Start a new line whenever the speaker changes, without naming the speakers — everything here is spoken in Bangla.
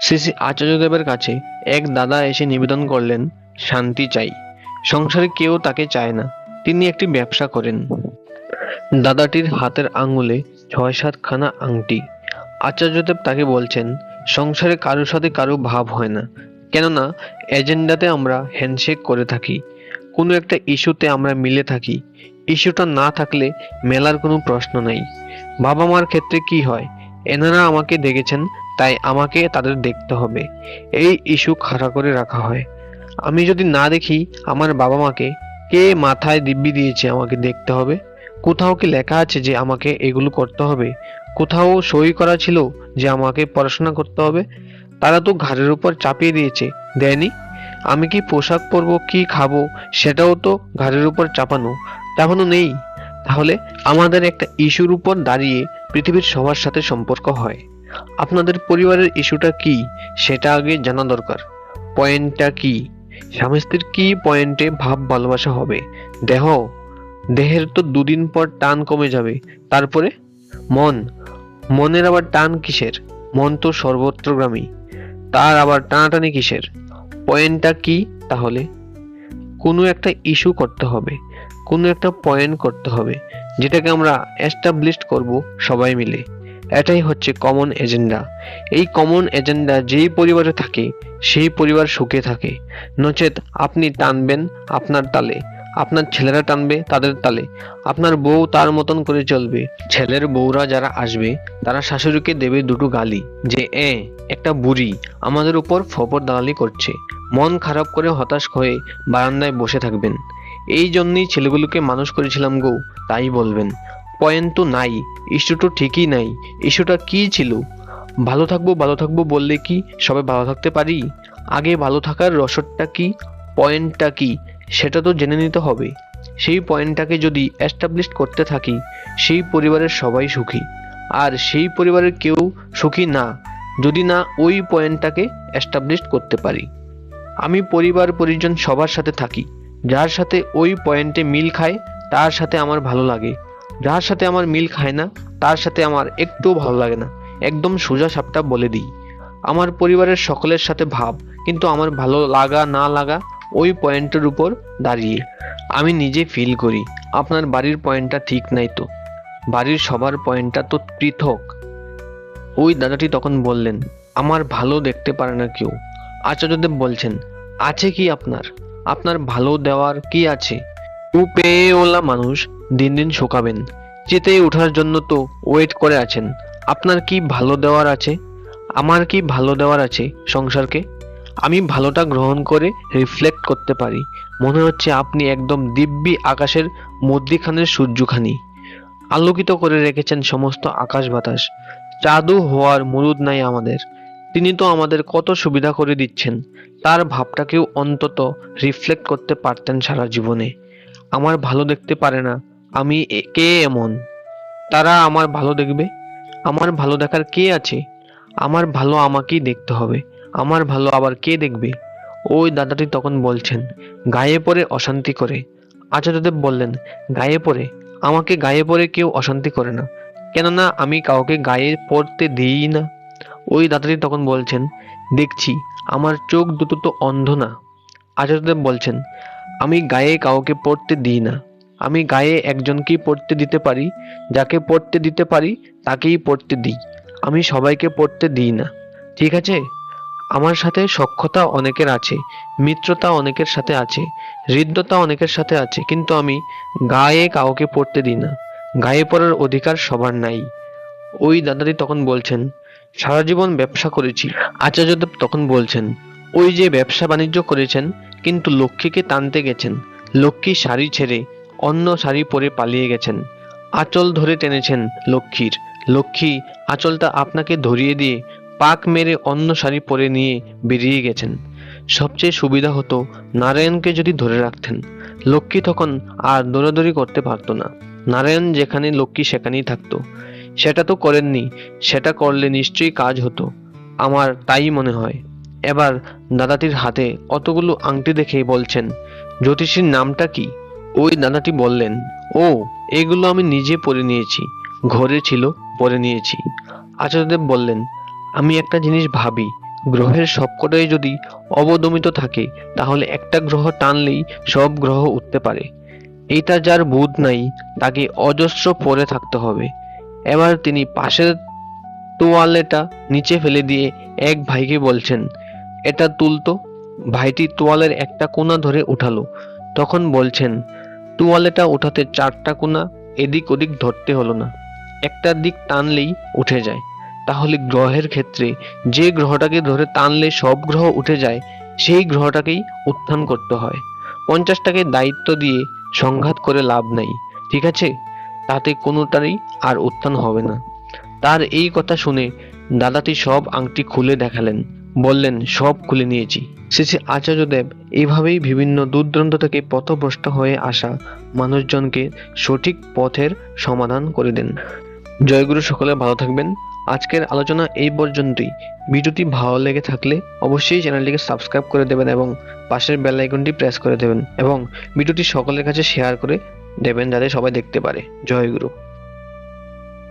শ্রী শ্রী আচার্যদেবের কাছে এক দাদা এসে নিবেদন করলেন, শান্তি চাই। সংসারে কেউ তাকে চায় না। তিনি একটি ব্যবসা করেন। দাদাটির হাতের আঙুলে ছয় সাতখানা আংটি। আচার্যদেব তাকে বলছেন, সংসারে কারোর সাথে কারও ভাব হয় না। কেননা, এজেন্ডাতে আমরা হ্যান্ডশেক করে থাকি। কোনো একটা ইস্যুতে আমরা মিলে থাকি। ইস্যুটা না থাকলে মেলার কোনো প্রশ্ন নাই। বাবা মার ক্ষেত্রে কি হয়? এনারা আমাকে দেখেছেন তাই আমাকে তাদের দেখতে হবে। এই ইস্যু খাড়া করে রাখা হয়। আমি যদি না দেখি আমার বাবা মাকে, কে মাথায় দিব্যি দিয়েছে আমাকে দেখতে হবে? কোথাও কি লেখা আছে যে আমাকে এগুলো করতে হবে? কোথাও সই করা ছিল যে আমাকে পড়াশোনা করতে হবে? তারা তো ঘাড়ের উপর চাপিয়ে দিয়েছে, দেয়নি? আমি কি পোশাক পরবো, কি খাব, সেটাও তো ঘাড়ের উপর চাপানো। তেমনও নেই। তাহলে আমাদের একটা ইস্যুর উপর দাঁড়িয়ে পৃথিবীর সবার সাথে সম্পর্ক হয়। আপনাদের পরিবারের ইস্যুটা কি সেটা আগে জানা দরকার। পয়েন্টটা কি? স্বামী স্ত্রীর কি পয়েন্টে ভাব ভালোবাসা হবে? দেহ? দেহের তো দুদিন পর টান কমে যাবে। তারপরে? মন? মনের আবার টান কিসের? মন তো সর্বত্রগামী তার আবার টানাটানি কিসের? পয়েন্টটা কি তাহলে? কোনো একটা ইস্যু করতে হবে, কোনো একটা পয়েন্ট করতে হবে, যেটাকে আমরা এস্টাবলিশ করব সবাই মিলে। এটাই হচ্ছে কমন এজেন্ডা এই কমন এজেন্ডা যেই পরিবারে থাকে, সেই পরিবার সুখে থাকে। নচেত আপনি টানবেন আপনার তালে। আপনার ছেলেরা টানবে তাদের তালে। আপনার বউ তার মতন করে চলবে। ছেলের বউরা যারা আসবে, তারা শাশুড়িকে দেবে দুটো গালি যে, এ, একটা বুড়ি আমাদের উপর ফপর দালালি করছে। মন খারাপ করে হতাশ হয়ে বারান্দায় বসে থাকবেন। এই জন্যই ছেলেগুলোকে মানুষ করেছিলাম গো, তাই বলবেন। পয়েন্ট তো নাই, ইস্যু তো ঠিকই নাই, ইস্যুটা কি ছিল? ভালো থাকব ভালো থাকব বললে কি সবাই ভালো থাকতে পারি? আগে ভালো থাকার রসদটা কি, পয়েন্টটা কি, সেটা তো জেনে নিতে হবে। সেই পয়েন্টটাকে যদি এস্টাবলিশ করতে থাকি, সেই পরিবারের সবাই সুখী। আর সেই পরিবারের কেউ সুখী না, যদি না ওই পয়েন্টটাকে এস্টাবলিশ করতে পারি। আমি পরিবার পরিজন সবার সাথে থাকি। যার সাথে ওই পয়েন্টে মিল খায়, তার সাথে আমার ভালো লাগে। যার সাথে আমার মিল খায় না, তার সাথে আমার একটুও ভালো লাগে না। একদম সোজা সাপটা বলে দিই। আমার পরিবারের সকলের সাথে ভাব, কিন্তু আমার ভালো লাগা না লাগা ওই পয়েন্টের উপর দাঁড়িয়ে। আমি নিজে ফিল করি, আপনার বাড়ির পয়েন্টটা ঠিক নাই তো? বাড়ির সবার পয়েন্টটা তো পৃথক। ওই দাদাটি তখন বললেন, আমার ভালো দেখতে পারে না কেউ। আচার্যদেব বলছেন, আছে কি আপনার? আপনার ভালো দেওয়ার কি আছে? ও পেয়েওলা মানুষ দিন দিন শোকাবেন। চেতে ওঠার জন্য তো ওয়েট করে আছেন। আপনার কি ভালো দেওয়ার আছে? আমার কি ভালো দেওয়ার আছে সংসারকে? আমি ভালোটা গ্রহণ করে রিফ্লেক্ট করতে পারি। মনে হচ্ছে আপনি একদম দিব্যি আকাশের মধ্যিখানের সূর্যখানি। আলোকিত করে রেখেছেন সমস্ত আকাশ বাতাস। চাঁদও হওয়ার মুরুদ নাই আমাদের। তিনি তো আমাদের কত সুবিধা করে দিচ্ছেন। তার ভাবটাকেও অন্তত রিফ্লেক্ট করতে পারতেন সারা জীবনে। আমার ভালো দেখতে পারে না, আমি কে এমন? তারা আমার ভালো দেখবে? আমার ভালো দেখার কে আছে? আমার ভালো আমাকেই দেখতে হবে। আমার ভালো আবার কে দেখবে? ওই দাদাটি তখন বলছেন, গায়ে পড়ে অশান্তি করে। আচার্যদেব বললেন, গায়ে পড়ে? আমাকে গায়ে পড়ে কেউ অশান্তি করে না। কেননা আমি কাউকে গায়ে পড়তে দিই না। ওই দাদাটি তখন বলছেন, দেখছি, আমার চোখ দুটো তো অন্ধ না। আচার্যদেব বলছেন, আমি গায়ে কাউকে পড়তে দিই না। আমি গায়ে একজনকেই পড়তে দিতে পারি, যাকে পড়তে দিতে পারি তাকেই পড়তে দিই। আমি সবাইকে পড়তে দিই না। ঠিক আছে? আমার সাথে সক্ষতা অনেকের আছে, মিত্রতা অনেকের সাথে আছে, হৃদ্যতা অনেকের সাথে আছে, কিন্তু আমি গায়ে কাউকে পড়তে দিই না। গায়ে পড়ার অধিকার সবার নাই। ওই দাদাটি তখন বলছেন সারা জীবন ব্যবসা করেছি। আচার্যদেব তখন বলছেন, ওই যে ব্যবসা বাণিজ্য করেছেন, কিন্তু লক্ষ্মীকে টানতে গেছেন। লক্ষ্মী শাড়ি ছেড়ে অন্য শাড়ি পরে পালিয়ে গেছেন। আঁচল ধরে টেনেছেন লক্ষ্মীর। লক্ষ্মী, আঁচলটা আপনাকে ধরিয়ে দিয়ে পাক মেরে অন্য শাড়ি পরে নিয়ে বেরিয়ে গেছেন। সবচেয়ে সুবিধা হতো নারায়ণকে যদি ধরে রাখতেন। লক্ষ্মী তখন আর দৌড়াদৌড়ি করতে পারতো না। নারায়ণ যেখানে লক্ষ্মী সেখানেই থাকতো। সেটা তো করেননি, সেটা করলে নিশ্চয়ই কাজ হতো। আমার তাই মনে হয়। এবার দাদাটির হাতে অতগুলো আংটি দেখেই বলছেন, জ্যোতিষীর নামটা কি? ওই দাদাটি বললেন, ও, এগুলো আমি নিজে পরে নিয়েছি, ঘরে ছিল, পরে নিয়েছি। আচার্যদেব বললেন, আমি একটা জিনিস ভাবি, গ্রহের সবকটাই যদি অবদমিত থাকে, তাহলে একটা গ্রহ টানলেই সব গ্রহ উঠতে পারে। এইটা যার বুধ নাই, তাকে অজস্র পরে থাকতে হবে। এবার তিনি পাশের তোয়ালেটা নিচে ফেলে দিয়ে এক ভাইকে বলছেন, এটা তুলতো। ভাইটি তোয়ালের একটা কোণা ধরে উঠালো। তখন বলছেন, তোয়ালেটা উঠাতে চারটা কোনা এদিক ওদিক ধরতে হলো না। একটা দিক টানলেই উঠে যায়। তাহলে গ্রহের ক্ষেত্রে যে গ্রহটাকে ধরে টানলে সব গ্রহ উঠে যায়, সেই গ্রহটাকেই উত্থান করতে হয়। পঞ্চাশটাকে দায়িত্ব দিয়ে সংঘাত করে লাভ নাই। ঠিক আছে? তাতে কোনোটারই আর উত্থান হবে না। তার এই কথা শুনে দাদাটি সব আংটি খুলে দেখালেন। বললেন, সব খুলে নিয়েছি। শেষে আচার্যদেব এইভাবেই বিভিন্ন দূরদূরান্ত থেকে পথভ্রষ্ট হয়ে আসা মানুষজনকে সঠিক পথের সমাধান করে দেন। জয়গুরু সকলে ভালো থাকবেন। আজকের আলোচনা এই পর্যন্তই। ভিডিওটি ভালো লেগে থাকলে অবশ্যই চ্যানেলটিকে সাবস্ক্রাইব করে দেবেন এবং পাশের বেল আইকনটি প্রেস করে দেবেন এবং ভিডিওটি সকলের কাছে শেয়ার করে দেবেন যাতে সবাই দেখতে পারে। জয় গুরু।